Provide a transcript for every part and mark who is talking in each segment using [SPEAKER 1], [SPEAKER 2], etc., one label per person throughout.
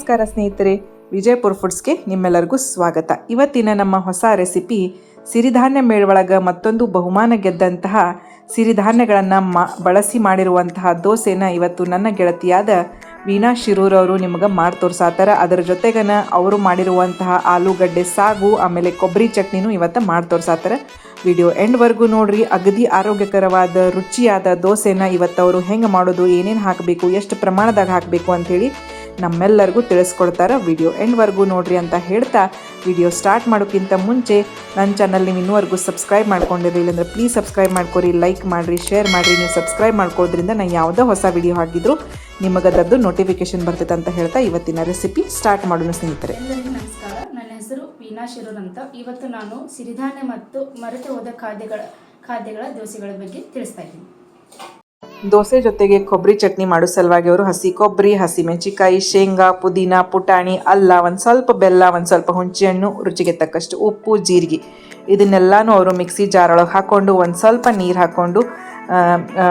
[SPEAKER 1] ನಮಸ್ಕಾರ ಸ್ನೇಹಿತರೆ, ವಿಜಯಪುರ್ ಫುಡ್ಸ್ಗೆ ನಿಮ್ಮೆಲ್ಲರಿಗೂ ಸ್ವಾಗತ. ಇವತ್ತಿನ ನಮ್ಮ ಹೊಸ ರೆಸಿಪಿ, ಸಿರಿಧಾನ್ಯ ಮೇಳೊಳಗ ಮತ್ತೊಂದು ಬಹುಮಾನ ಗೆದ್ದಂತಹ ಸಿರಿಧಾನ್ಯಗಳನ್ನು ಮಾ, ಬಳಸಿ ಮಾಡಿರುವಂತಹ ದೋಸೆನ ಇವತ್ತು ನನ್ನ ಗೆಳತಿಯಾದ ವೀಣಾ ಶಿರೂರ್ ಅವರು ನಿಮಗೆ ಮಾಡಿ ತೋರ್ಸಾತಾರ. ಅದರ ಜೊತೆಗನ ಅವರು ಮಾಡಿರುವಂತಹ ಆಲೂಗಡ್ಡೆ ಸಾಗು, ಆಮೇಲೆ ಕೊಬ್ಬರಿ ಚಟ್ನಿನೂ ಇವತ್ತು ಮಾಡಿ ತೋರ್ಸಾತಾರ. ವಿಡಿಯೋ ಎಂಡ್ವರೆಗೂ ನೋಡ್ರಿ, ಅಗದಿ ಆರೋಗ್ಯಕರವಾದ, ರುಚಿಯಾದ ದೋಸೆನ ಇವತ್ತು ಅವರು ಹೆಂಗೆ ಮಾಡೋದು, ಏನೇನು ಹಾಕಬೇಕು, ಎಷ್ಟು ಪ್ರಮಾಣದಾಗ ಹಾಕಬೇಕು ಅಂಥೇಳಿ ನಮ್ಮೆಲ್ಲರಿಗೂ ತಿಳಿಸ್ಕೊಡ್ತಾರೆ ವಿಡಿಯೋ ಎಂಡ್ವರೆಗೂ ನೋಡ್ರಿ ಅಂತ ಹೇಳ್ತಾ ವಿಡಿಯೋ ಸ್ಟಾರ್ಟ್ ಮಾಡೋಕ್ಕಿಂತ ಮುಂಚೆ ನನ್ನ ಚಾನಲ್ ನೀವು ಇನ್ನೂವರೆಗೂ ಸಬ್ಸ್ಕ್ರೈಬ್ ಮಾಡ್ಕೊಂಡಿರಿ ಇಲ್ಲಾಂದ್ರೆ ಪ್ಲೀಸ್ ಸಬ್ಸ್ಕ್ರೈಬ್ ಮಾಡ್ಕೊರಿ ಲೈಕ್ ಮಾಡಿರಿ ಶೇರ್ ಮಾಡಿರಿ, ನೀವು ಸಬ್ಸ್ಕ್ರೈಬ್ ಮಾಡ್ಕೊಳ್ಳೋದ್ರಿಂದ ನಾನು ಯಾವುದೋ ಹೊಸ ವಿಡಿಯೋ ಹಾಕಿದ್ರು ನಿಮಗದದ್ದು ನೋಟಿಫಿಕೇಶನ್ ಬರ್ತೈತೆ ಅಂತ ಹೇಳ್ತಾ ಇವತ್ತಿನ ರೆಸಿಪಿ ಸ್ಟಾರ್ಟ್ ಮಾಡೋಣ ಸ್ನೇಹಿತರೆ.
[SPEAKER 2] ನಮಸ್ಕಾರ. ನನ್ನ ಹೆಸರು ವೀನಾ ಶಿರೂರ್ ಅಂತ. ಇವತ್ತು ನಾನು ಸಿರಿಧಾನ್ಯ ಮತ್ತು ಮರೆತು ಹೋದ ಖಾದ್ಯಗಳ ಖಾದ್ಯಗಳ ದೋಸೆಗಳ ಬಗ್ಗೆ ತಿಳಿಸ್ತಾ ಇದ್ದೀನಿ.
[SPEAKER 1] ದೋಸೆ ಜೊತೆಗೆ ಕೊಬ್ಬರಿ ಚಟ್ನಿ ಮಾಡೋ ಸಲುವಾಗಿ ಅವರು ಹಸಿ ಕೊಬ್ಬರಿ, ಹಸಿ ಮೆಣಸಿಕಾಯಿ ಶೇಂಗಾ, ಪುದೀನ, ಪುಟಾಣಿ, ಅಲ್ಲ, ಒಂದು ಸ್ವಲ್ಪ ಬೆಲ್ಲ, ಒಂದು ಸ್ವಲ್ಪ ಹುಣಸೆಹಣ್ಣು, ರುಚಿಗೆ ತಕ್ಕಷ್ಟು ಉಪ್ಪು, ಜೀರಿಗೆ. ಇದನ್ನೆಲ್ಲನೂ ಅವರು ಮಿಕ್ಸಿ ಜಾರೊಳಗೆ ಹಾಕ್ಕೊಂಡು ಒಂದು ಸ್ವಲ್ಪ ನೀರು ಹಾಕ್ಕೊಂಡು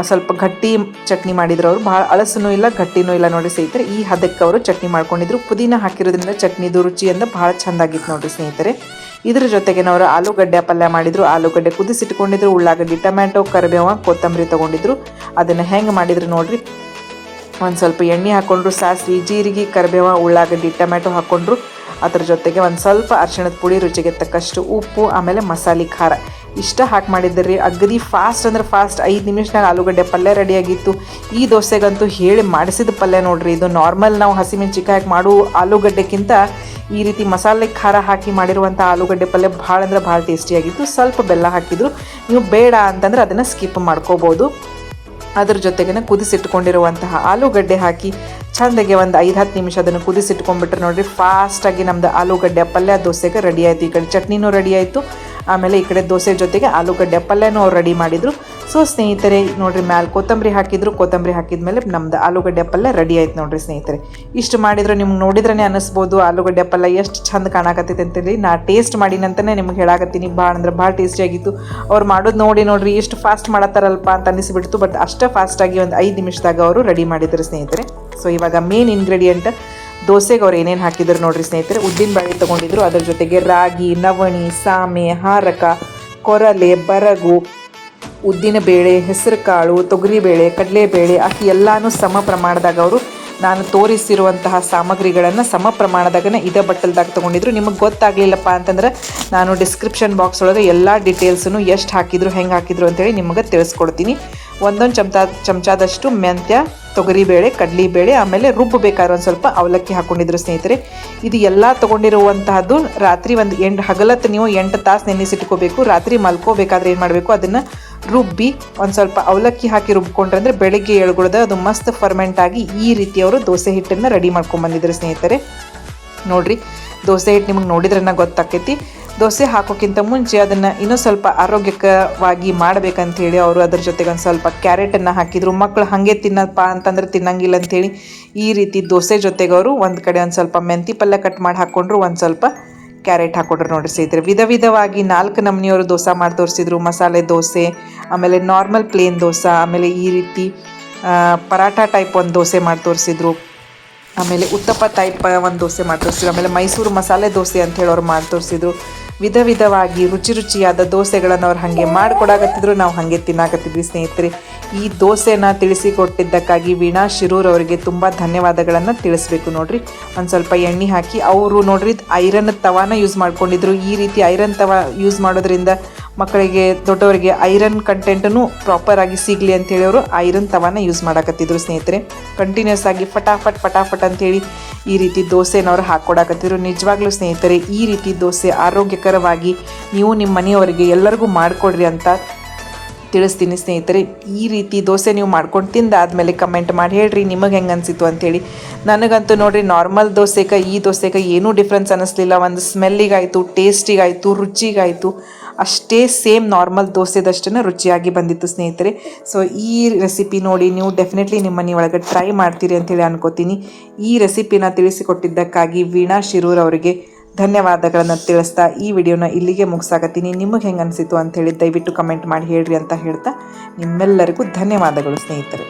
[SPEAKER 1] ಸ್ವಲ್ಪ ಗಟ್ಟಿ ಚಟ್ನಿ ಮಾಡಿದ್ರು ಅವರು. ಭಾಳ ಅಳಸನೂ ಇಲ್ಲ, ಗಟ್ಟಿನೂ ಇಲ್ಲ ನೋಡಿ ಸ್ನೇಹಿತರೆ. ಈ ಹದಕ್ಕೆ ಅವರು ಚಟ್ನಿ ಮಾಡ್ಕೊಂಡಿದ್ರು. ಪುದೀನ ಹಾಕಿರೋದ್ರಿಂದ ಚಟ್ನಿದು ರುಚಿಯಿಂದ ಭಾಳ ಚೆಂದಾಗಿತ್ತು ನೋಡಿರಿ ಸ್ನೇಹಿತರೆ. ಇದ್ರ ಜೊತೆಗೆ ಅವರು ಆಲೂಗಡ್ಡೆ ಪಲ್ಯ ಮಾಡಿದ್ರು, ಆಲೂಗಡ್ಡೆ ಕುದಿಸಿಟ್ಕೊಂಡಿದ್ರು, ಉಳ್ಳಾಗಡ್ಡಿ, ಟೊಮ್ಯಾಟೊ, ಕರಿಬೇವ, ಕೊತ್ತಂಬರಿ ತೊಗೊಂಡಿದ್ರು. ಅದನ್ನು ಹೆಂಗೆ ಮಾಡಿದ್ರು ನೋಡ್ರಿ. ಒಂದು ಸ್ವಲ್ಪ ಎಣ್ಣೆ ಹಾಕ್ಕೊಂಡ್ರು ಸಾಸಿವೆ, ಜೀರಿಗೆ, ಕರಿಬೇವ, ಉಳ್ಳಾಗಡ್ಡಿ, ಟೊಮ್ಯಾಟೊ ಹಾಕ್ಕೊಂಡ್ರು ಅದ್ರ ಜೊತೆಗೆ ಒಂದು ಸ್ವಲ್ಪ ಅರ್ಶಿಣದ ಪುಡಿ, ರುಚಿಗೆ ತಕ್ಕಷ್ಟು ಉಪ್ಪು, ಆಮೇಲೆ ಮಸಾಲೆ ಖಾರ. ಇಷ್ಟ ಹಾಕಿ ಮಾಡಿದ್ರಿ. ಅಗದಿ ಫಾಸ್ಟ್ ಅಂದ್ರೆ ಫಾಸ್ಟ್ ಐದು ನಿಮಿಷನಾಗ ಆಲೂಗಡ್ಡೆ ಪಲ್ಯ ರೆಡಿಯಾಗಿತ್ತು ಈ ದೋಸೆಗಂತೂ ಹೇಳಿ ಮಾಡಿಸಿದ ಪಲ್ಯ ನೋಡ್ರಿ. ಇದು ನಾರ್ಮಲ್ ನಾವು ಹಸಿಮೆಣ್ಸಿಕಾಯಿ ಹಾಕಿ ಮಾಡೋ ಆಲೂಗಡ್ಡೆಕ್ಕಿಂತ ಈ ರೀತಿ ಮಸಾಲೆ ಖಾರ ಹಾಕಿ ಮಾಡಿರುವಂಥ ಆಲೂಗಡ್ಡೆ ಪಲ್ಯ ಭಾಳ ಅಂದರೆ ಭಾಳ ಟೇಸ್ಟಿಯಾಗಿತ್ತು ಸ್ವಲ್ಪ ಬೆಲ್ಲ ಹಾಕಿದ್ರು. ನೀವು ಬೇಡ ಅಂತಂದ್ರೆ ಅದನ್ನು ಸ್ಕಿಪ್ ಮಾಡ್ಕೋಬೋದು. ಅದ್ರ ಜೊತೆಗೆ ಕುದಿಸಿಟ್ಕೊಂಡಿರುವಂತಹ ಆಲೂಗಡ್ಡೆ ಹಾಕಿ ಚಂದಗೆ ಒಂದು ಐದು ಹತ್ತು ನಿಮಿಷ ಅದನ್ನು ಕುದಿಸಿಟ್ಕೊಂಡ್ಬಿಟ್ರೆ ನೋಡಿರಿ ಫಾಸ್ಟಾಗಿ ನಮ್ದು ಆಲೂಗಡ್ಡೆ ಪಲ್ಯ ದೋಸೆಗೆ ರೆಡಿ ಆಯಿತು. ಈ ಕಡೆ ಚಟ್ನಿನೂ ರೆಡಿ ಆಯಿತು. ಆಮೇಲೆ ಈ ಕಡೆ ದೋಸೆ ಜೊತೆಗೆ ಆಲೂಗಡ್ಡೆ ಪಲ್ಯನೂ ಅವ್ರು ರೆಡಿ ಮಾಡಿದರು. ಸೊ ಸ್ನೇಹಿತರೆ, ನೋಡಿರಿ, ಮ್ಯಾಲೆ ಕೊತ್ತಂಬರಿ ಹಾಕಿದ್ರು, ಕೊತ್ತಂಬರಿ ಹಾಕಿದ ಮೇಲೆ ನಮ್ದು ಆಲೂಗಡ್ಡೆ ಪಲ್ಯ ರೆಡಿ ಆಯ್ತು ನೋಡ್ರಿ ಸ್ನೇಹಿತರೆ. ಇಷ್ಟು ಮಾಡಿದ್ರು ನಿಮ್ಗೆ ನೋಡಿದ್ರೇ ಅನಿಸ್ಬೋದು, ಆಲೂಗಡ್ಡೆ ಪಲ್ಯ ಎಷ್ಟು ಚಂದ ಕಾಣಕತ್ತೈತೆ ಅಂತೇಳಿ ನಾ ಟೇಸ್ಟ್ ಮಾಡಿನಂತಲೇ ನಿಮ್ಗೆ ಹೇಳಾಕತ್ತೀನಿ. ಭಾಳ ಅಂದ್ರೆ ಭಾಳ ಟೇಸ್ಟಿಯಾಗಿತ್ತು ಅವ್ರು ಮಾಡೋದು ನೋಡಿ ನೋಡ್ರಿ ಎಷ್ಟು ಫಾಸ್ಟ್ ಮಾಡತ್ತಾರಲ್ಪ ಅಂತ ಅನಿಸ್ಬಿಡ್ತು ಬಟ್ ಅಷ್ಟೇ ಫಾಸ್ಟಾಗಿ ಒಂದು ಐದು ನಿಮಿಷದಾಗ ಅವರು ರೆಡಿ ಮಾಡಿದ್ರು ಸ್ನೇಹಿತರೆ. ಸೊ ಇವಾಗ ಮೇನ್ ಇಂಗ್ರೀಡಿಯೆಂಟ್ ದೋಸೆಗೆ ಅವ್ರು ಏನೇನು ಹಾಕಿದ್ರು ನೋಡ್ರಿ ಸ್ನೇಹಿತರೆ. ಉದ್ದಿನ ಬೇಳೆ ತೊಗೊಂಡಿದ್ರು, ಅದ್ರ ಜೊತೆಗೆ ರಾಗಿ, ನವಣಿ, ಸಾಮೆ, ಹಾರಕ, ಕೊರಲೆ, ಬರಗು ಉದ್ದಿನ ಬೇಳೆ, ಹೆಸರು ಕಾಳು ತೊಗರಿಬೇಳೆ ಕಡಲೆಬೇಳೆ ಅಕ್ಕಿ ಎಲ್ಲನೂ ಸಮ ಪ್ರಮಾಣದಾಗ ಅವರು ನಾನು ತೋರಿಸಿರುವಂತಹ ಸಾಮಗ್ರಿಗಳನ್ನು ಸಮ ಪ್ರಮಾಣದಾಗನೇ ಇದೇ ಬಟ್ಟಲ್ದಾಗ ತೊಗೊಂಡಿದ್ರು. ನಿಮಗೆ ಗೊತ್ತಾಗಲಿಲ್ಲಪ್ಪ ಅಂತಂದ್ರೆ ನಾನು ಡಿಸ್ಕ್ರಿಪ್ಷನ್ ಬಾಕ್ಸ್ ಒಳಗೆ ಎಲ್ಲ ಡೀಟೇಲ್ಸನ್ನು ಎಷ್ಟು ಹಾಕಿದ್ರು, ಹೆಂಗೆ ಹಾಕಿದ್ರು ಅಂತೇಳಿ ನಿಮಗೆ ತಿಳಿಸ್ಕೊಡ್ತೀನಿ. ಒಂದೊಂದು ಚಮಚ, ಚಮಚದಷ್ಟು ಮೆಂತ್ಯ ತೊಗರಿಬೇಳೆ ಬೇಳೆ ಆಮೇಲೆ ರುಬ್ಬಬೇಕಾದ್ರೆ ಒಂದು ಸ್ವಲ್ಪ ಅವಲಕ್ಕಿ ಹಾಕ್ಕೊಂಡಿದ್ರು ಸ್ನೇಹಿತರೆ. ಇದು ಎಲ್ಲ ತೊಗೊಂಡಿರುವಂತಹದ್ದು ರಾತ್ರಿ ಒಂದು ಎಂಟು, ಹಗಲತ್ತು ನೀವು ಎಂಟು ತಾಸು ನೆನೆಸಿಟ್ಕೋಬೇಕು ರಾತ್ರಿ ಮಲ್ಕೋಬೇಕಾದ್ರೆ ಏನು ಮಾಡಬೇಕು, ಅದನ್ನು ರುಬ್ಬಿ ಒಂದು ಸ್ವಲ್ಪ ಅವಲಕ್ಕಿ ಹಾಕಿ ರುಬ್ಕೊಂಡ್ರೆ ಅಂದರೆ ಬೆಳಗ್ಗೆ ಎಳ್ಗುಳ್ದ ಅದು ಮಸ್ತ್ ಫರ್ಮೆಂಟ್ ಆಗಿ ಈ ರೀತಿ ಅವರು ದೋಸೆ ಹಿಟ್ಟನ್ನು ರೆಡಿ ಮಾಡ್ಕೊಂಡ್ಬಂದಿದ್ರು ಸ್ನೇಹಿತರೆ. ನೋಡ್ರಿ, ದೋಸೆ ಹಿಟ್ಟು ನಿಮಗೆ ನೋಡಿದ್ರನ್ನ ಗೊತ್ತಾಕೈತಿ. ದೋಸೆ ಹಾಕೋಕ್ಕಿಂತ ಮುಂಚೆ ಅದನ್ನು ಇನ್ನೂ ಸ್ವಲ್ಪ ಆರೋಗ್ಯಕವಾಗಿ ಮಾಡಬೇಕಂಥೇಳಿ ಅವರು ಅದ್ರ ಜೊತೆಗೆ ಒಂದು ಸ್ವಲ್ಪ ಕ್ಯಾರೆಟನ್ನು ಹಾಕಿದ್ರು. ಮಕ್ಕಳು ಹಾಗೆ ತಿನ್ನಪ್ಪ ಅಂತಂದ್ರೆ ತಿನ್ನಂಗಿಲ್ಲ ಅಂಥೇಳಿ ಈ ರೀತಿ ದೋಸೆ ಜೊತೆಗೆ ಅವರು ಒಂದು ಕಡೆ ಒಂದು ಸ್ವಲ್ಪ ಮೆಂತಿ ಪಲ್ಯ ಕಟ್ ಮಾಡಿ ಹಾಕ್ಕೊಂಡ್ರು ಒಂದು ಸ್ವಲ್ಪ ಕ್ಯಾರೆಟ್ ಹಾಕೊಟ್ರು ನೋಡಿ ಸ್ನೇಹಿತರೆ. ವಿಧ ವಿಧವಾಗಿ ನಾಲ್ಕು ನಮ್ನಿಯವರು ದೋಸೆ ಮಾಡಿ ತೋರಿಸಿದ್ರು. ಮಸಾಲೆ ದೋಸೆ, ಆಮೇಲೆ ನಾರ್ಮಲ್ ಪ್ಲೇನ್ ದೋಸೆ, ಆಮೇಲೆ ಈ ರೀತಿ ಪರಾಠ ಟೈಪ್ ಒಂದು ದೋಸೆ ಮಾಡಿ ತೋರಿಸಿದ್ರು. ಆಮೇಲೆ ಉತ್ತಪ್ಪ ಟೈಪ್ ಒಂದು ದೋಸೆ ಮಾಡಿ ತೋರಿಸಿದ್ರು. ಆಮೇಲೆ ಮೈಸೂರು ಮಸಾಲೆ ದೋಸೆ ಅಂತ ಹೇಳಿ ಅವ್ರು ಮಾಡಿ ತೋರಿಸಿದ್ರು. ವಿಧ ವಿಧವಾಗಿ ರುಚಿ ರುಚಿಯಾದ ದೋಸೆಗಳನ್ನು ಅವ್ರು ಹಾಗೆ ಮಾಡಿಕೊಡಾಕತ್ತಿದ್ರು. ನಾವು ಹಾಗೆ ತಿನ್ನಾಕತ್ತಿದ್ವಿ ಸ್ನೇಹಿತರೆ. ಈ ದೋಸೆನ ತಿಳಿಸಿಕೊಟ್ಟಿದ್ದಕ್ಕಾಗಿ ವೀಣಾ ಶಿರೂರ್ ಅವರಿಗೆ ತುಂಬ ಧನ್ಯವಾದಗಳನ್ನು ತಿಳಿಸ್ಬೇಕು ನೋಡ್ರಿ. ಒಂದು ಸ್ವಲ್ಪ ಎಣ್ಣೆ ಹಾಕಿ, ಅವರು ನೋಡ್ರಿ ಐರನ್ ತವಾನ ಯೂಸ್ ಮಾಡ್ಕೊಂಡಿದ್ರು. ಈ ರೀತಿ ಐರನ್ ತವ ಯೂಸ್ ಮಾಡೋದ್ರಿಂದ ಮಕ್ಕಳಿಗೆ, ದೊಡ್ಡವರಿಗೆ ಐರನ್ ಕಂಟೆಂಟನ್ನು ಪ್ರಾಪರ್ ಆಗಿ ಸಿಗಲಿ ಅಂತೇಳಿ ಅವರು ಐರನ್ ತವಾನ ಯೂಸ್ ಮಾಡಾಕತ್ತಿದ್ರು ಸ್ನೇಹಿತರೆ. ಕಂಟಿನ್ಯೂಸ್ ಆಗಿ ಫಟಾಫಟ್ ಫಟಾಫಟ್ ಅಂತೇಳಿ ಈ ರೀತಿ ದೋಸೆನವರು ಹಾಕ್ಕೊಡಾಕತ್ತಿದ್ರು ನಿಜವಾಗ್ಲೂ ಸ್ನೇಹಿತರೆ, ಈ ರೀತಿ ದೋಸೆ ಆರೋಗ್ಯಕರವಾಗಿ ನೀವು ನಿಮ್ಮ ಮನೆಯವರಿಗೆ ಎಲ್ಲರಿಗೂ ಮಾಡಿಕೊಡ್ರಿ ಅಂತ ತಿಳಿಸ್ತೀನಿ ಸ್ನೇಹಿತರೆ. ಈ ರೀತಿ ದೋಸೆ ನೀವು ಮಾಡ್ಕೊಂಡು ತಿಂದಾದಮೇಲೆ ಕಮೆಂಟ್ ಮಾಡಿ ಹೇಳ್ರಿ, ನಿಮಗೆ ಹೆಂಗೆ ಅನಿಸಿತು ಅಂಥೇಳಿ ನನಗಂತೂ ನೋಡ್ರಿ ನಾರ್ಮಲ್ ದೋಸೆಗೆ ಈ ದೋಸೆಗೆ ಏನೂ ಡಿಫ್ರೆನ್ಸ್ ಅನ್ನಿಸ್ಲಿಲ್ಲ ಒಂದು ಸ್ಮೆಲ್ಲಿಗಾಯಿತು ಟೇಸ್ಟಿಗಾಯಿತು ರುಚಿಗಾಯಿತು. ಅಷ್ಟೇ ಸೇಮ್ ನಾರ್ಮಲ್ ದೋಸೆದಷ್ಟನ್ನು ರುಚಿಯಾಗಿ ಬಂದಿತ್ತು ಸ್ನೇಹಿತರೆ. ಸೊ ಈ ರೆಸಿಪಿ ನೋಡಿ ನೀವು ಡೆಫಿನೆಟ್ಲಿ ನಿಮ್ಮ ಮನೆಯೊಳಗೆ ಟ್ರೈ ಮಾಡ್ತೀರಿ ಅಂತೇಳಿ ಅನ್ಕೋತೀನಿ. ಈ ರೆಸಿಪಿನ ತಿಳಿಸಿಕೊಟ್ಟಿದ್ದಕ್ಕಾಗಿ ವೀಣಾ ಶಿರೂರ್ ಅವರಿಗೆ ಧನ್ಯವಾದಗಳನ್ನು ತಿಳಿಸ್ತಾ ಈ ವಿಡಿಯೋನ ಇಲ್ಲಿಗೆ ಮುಗಿಸಾಕತ್ತೀನಿ. ನಿಮಗೆ ಹೆಂಗೆ ಅನಿಸಿತು ಅಂಥೇಳಿ ದಯವಿಟ್ಟು ಕಮೆಂಟ್ ಮಾಡಿ ಹೇಳ್ರಿ ಅಂತ ಹೇಳ್ತಾ ನಿಮ್ಮೆಲ್ಲರಿಗೂ ಧನ್ಯವಾದಗಳು ಸ್ನೇಹಿತರೆ.